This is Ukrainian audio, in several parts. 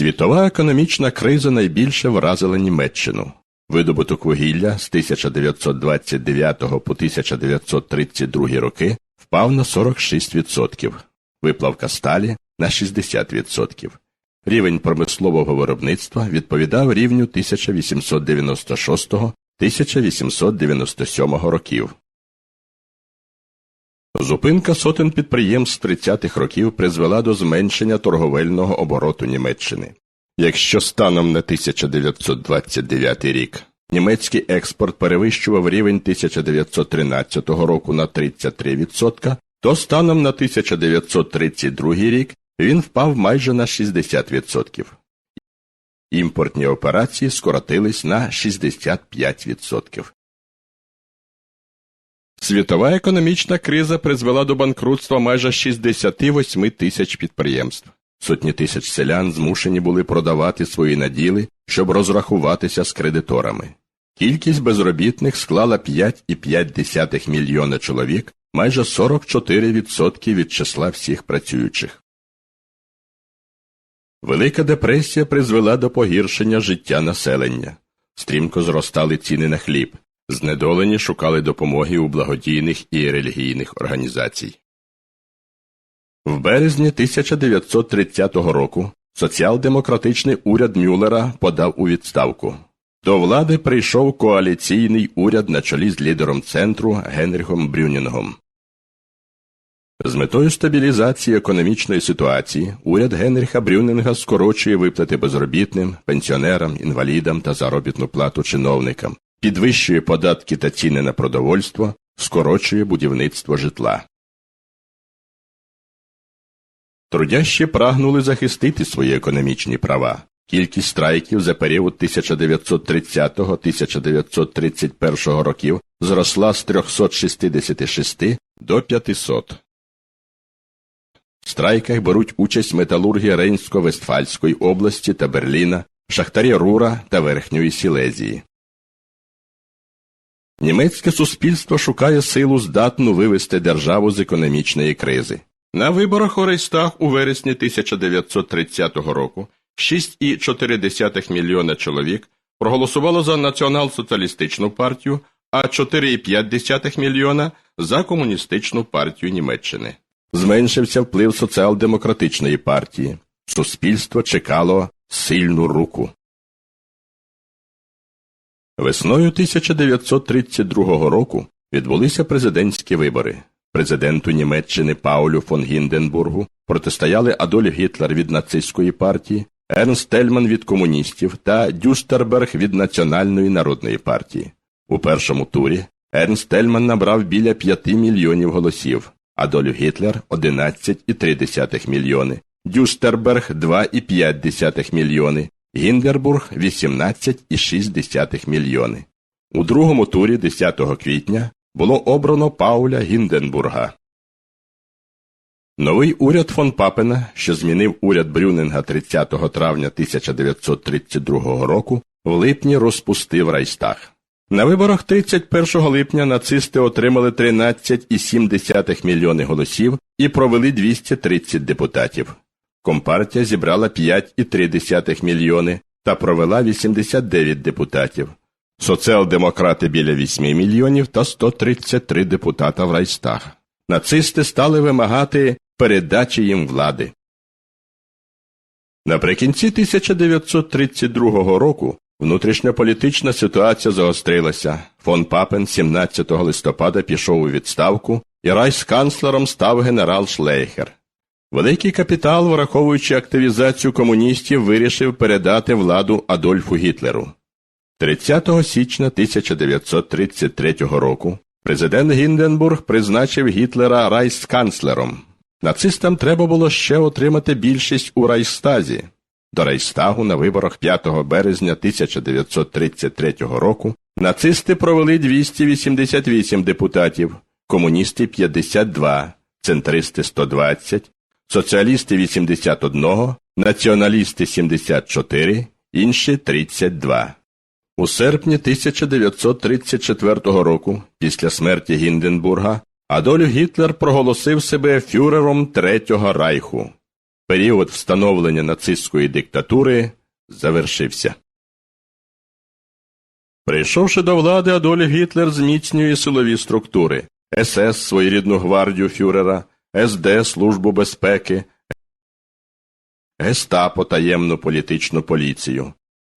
Світова економічна криза найбільше вразила Німеччину. Видобуток вугілля з 1929 по 1932 роки впав на 46%, виплавка сталі на 60%. Рівень промислового виробництва відповідав рівню 1896-1897 років. Зупинка сотень підприємств 30-х років призвела до зменшення торговельного обороту Німеччини. Якщо станом на 1929 рік німецький експорт перевищував рівень 1913 року на 33%, то станом на 1932 рік він впав майже на 60%. Імпортні операції скоротились на 65%. Світова економічна криза призвела до банкрутства майже 68 тисяч підприємств. Сотні тисяч селян змушені були продавати свої наділи, щоб розрахуватися з кредиторами. Кількість безробітних склала 5,5 мільйона чоловік, майже 44% від числа всіх працюючих. Велика депресія призвела до погіршення життя населення. Стрімко зростали ціни на хліб. Знедолені шукали допомоги у благодійних і релігійних організацій. В березні 1930 року соціал-демократичний уряд Мюллера подав у відставку. До влади прийшов коаліційний уряд на чолі з лідером центру Генріхом Брюнінгом. З метою стабілізації економічної ситуації уряд Генріха Брюнінга скорочує виплати безробітним, пенсіонерам, інвалідам та заробітну плату чиновникам, підвищує податки та ціни на продовольство, скорочує будівництво житла. Трудящі прагнули захистити свої економічні права. Кількість страйків за період 1930-1931 років зросла з 366 до 500. В страйках беруть участь металурги Рейнсько-Вестфальської області та Берліна, шахтарі Рура та Верхньої Сілезії. Німецьке суспільство шукає силу здатну вивести державу з економічної кризи. На виборах у Рейстаг у вересні 1930 року 6,4 мільйона чоловік проголосувало за націонал-соціалістичну партію, а 4,5 мільйона за комуністичну партію Німеччини. Зменшився вплив соціал-демократичної партії. Суспільство чекало сильну руку. Весною 1932 року відбулися президентські вибори. Президенту Німеччини Паулю фон Гінденбургу протистояли Адольф Гітлер від нацистської партії, Ернст Тельман від комуністів та Дюстерберг від Національної народної партії. У першому турі Ернст Тельман набрав біля 5 мільйонів голосів, Адольф Гітлер 11,3 мільйони, Дюстерберг 2,5 мільйони, Гіндербург 18,6 мільйони. У другому турі 10 квітня було обрано Пауля Гінденбурга. Новий уряд фон Папена, що змінив уряд Брюнинга 30 травня 1932 року, в липні розпустив Райстаг. На виборах 31 липня нацисти отримали 13,7 мільйони голосів і провели 230 депутатів. Компартія зібрала 5,3 мільйони та провела 89 депутатів. Соціал-демократи біля 8 мільйонів та 133 депутата в Райстаг. Нацисти стали вимагати передачі їм влади. Наприкінці 1932 року внутрішньополітична ситуація загострилася. Фон Папен 17 листопада пішов у відставку, і райсканцлером став генерал Шлейхер. Великий капітал, враховуючи активізацію комуністів, вирішив передати владу Адольфу Гітлеру. 30 січня 1933 року президент Гінденбург призначив Гітлера райсканцлером. Нацистам треба було ще отримати більшість у Райстазі. До Райстагу на виборах 5 березня 1933 року нацисти провели 288 депутатів, комуністи 52, центристи 120, соціалісти 81, націоналісти 74, інші 32. У серпні 1934 року, після смерті Гінденбурга, Адольф Гітлер проголосив себе фюрером Третього Райху. Період встановлення нацистської диктатури завершився. Прийшовши до влади, Адольф Гітлер зміцнює силові структури СС, своєрідну гвардію фюрера, СД, Службу безпеки, Гестапо, таємну політичну поліцію.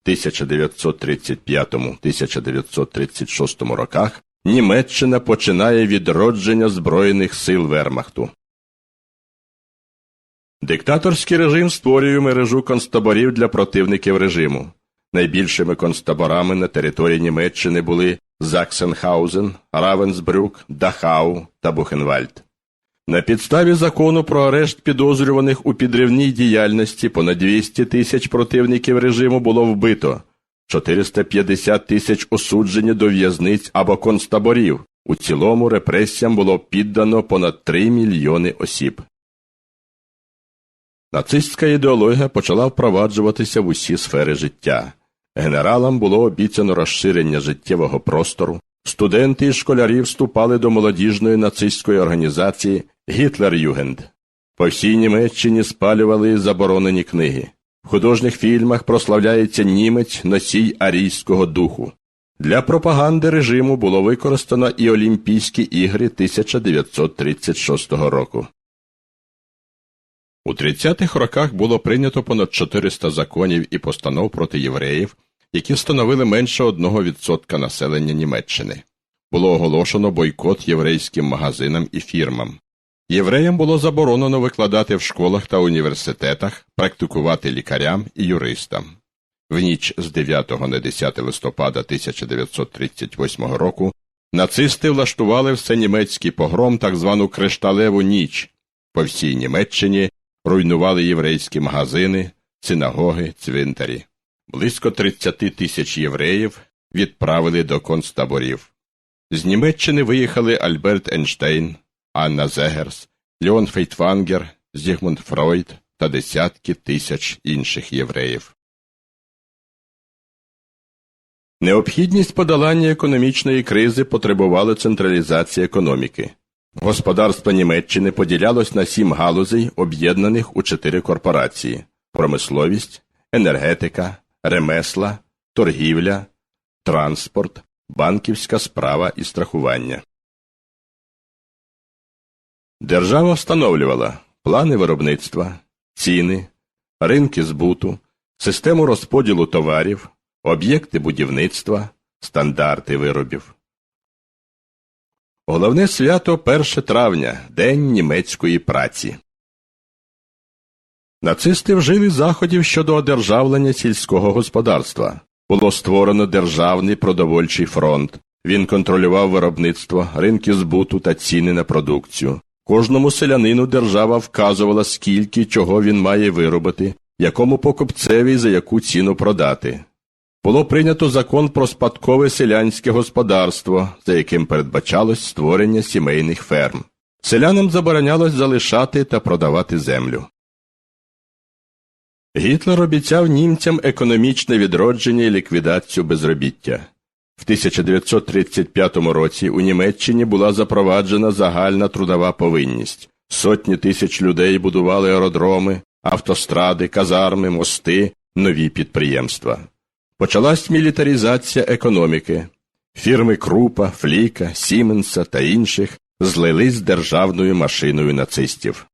В 1935-1936 роках Німеччина починає відродження Збройних сил Вермахту. Диктаторський режим створює мережу концтаборів для противників режиму. Найбільшими концтаборами на території Німеччини були Заксенхаузен, Равенсбрюк, Дахау та Бухенвальд. На підставі закону про арешт підозрюваних у підривній діяльності понад 200 тисяч противників режиму було вбито, 450 тисяч осуджені до в'язниць або концтаборів. У цілому репресіям було піддано понад 3 мільйони осіб. Нацистська ідеологія почала впроваджуватися в усі сфери життя. Генералам було обіцяно розширення життєвого простору. Студенти і школярі вступали до молодіжної нацистської організації Гітлер-Югенд. По всій Німеччині спалювали заборонені книги. В художніх фільмах прославляється німець носій арійського духу. Для пропаганди режиму було використано і Олімпійські ігри 1936 року. У 30-х роках було прийнято понад 400 законів і постанов проти євреїв, які становили менше 1% населення Німеччини. Було оголошено бойкот єврейським магазинам і фірмам. Євреям було заборонено викладати в школах та університетах, практикувати лікарям і юристам. В ніч з 9 на 10 листопада 1938 року нацисти влаштували всенімецький погром так звану Кришталеву ніч. По всій Німеччині руйнували єврейські магазини, синагоги, цвинтарі. Близько 30 тисяч євреїв відправили до концтаборів. З Німеччини виїхали Альберт Ейнштейн, Анна Зегерс, Леон Фейтвангер, Зігмунд Фройд та десятки тисяч інших євреїв. Необхідність подолання економічної кризи потребувала централізації економіки. Господарство Німеччини поділялось на сім галузей, об'єднаних у чотири корпорації промисловість, енергетика, ремесла, торгівля, транспорт, банківська справа і страхування. Держава встановлювала плани виробництва, ціни, ринки збуту, систему розподілу товарів, об'єкти будівництва, стандарти виробів. Головне свято 1 травня День німецької праці. Нацисти вжили заходів щодо одержавлення сільського господарства. Було створено Державний продовольчий фронт. Він контролював виробництво, ринки збуту та ціни на продукцію. Кожному селянину держава вказувала, скільки чого він має виробити, якому покупцеві за яку ціну продати. Було прийнято закон про спадкове селянське господарство, за яким передбачалось створення сімейних ферм. Селянам заборонялось залишати та продавати землю. Гітлер обіцяв німцям економічне відродження і ліквідацію безробіття. В 1935 році у Німеччині була запроваджена загальна трудова повинність. Сотні тисяч людей будували аеродроми, автостради, казарми, мости, нові підприємства. Почалась мілітаризація економіки. Фірми Крупа, Фліка, Сіменса та інших злились з державною машиною нацистів.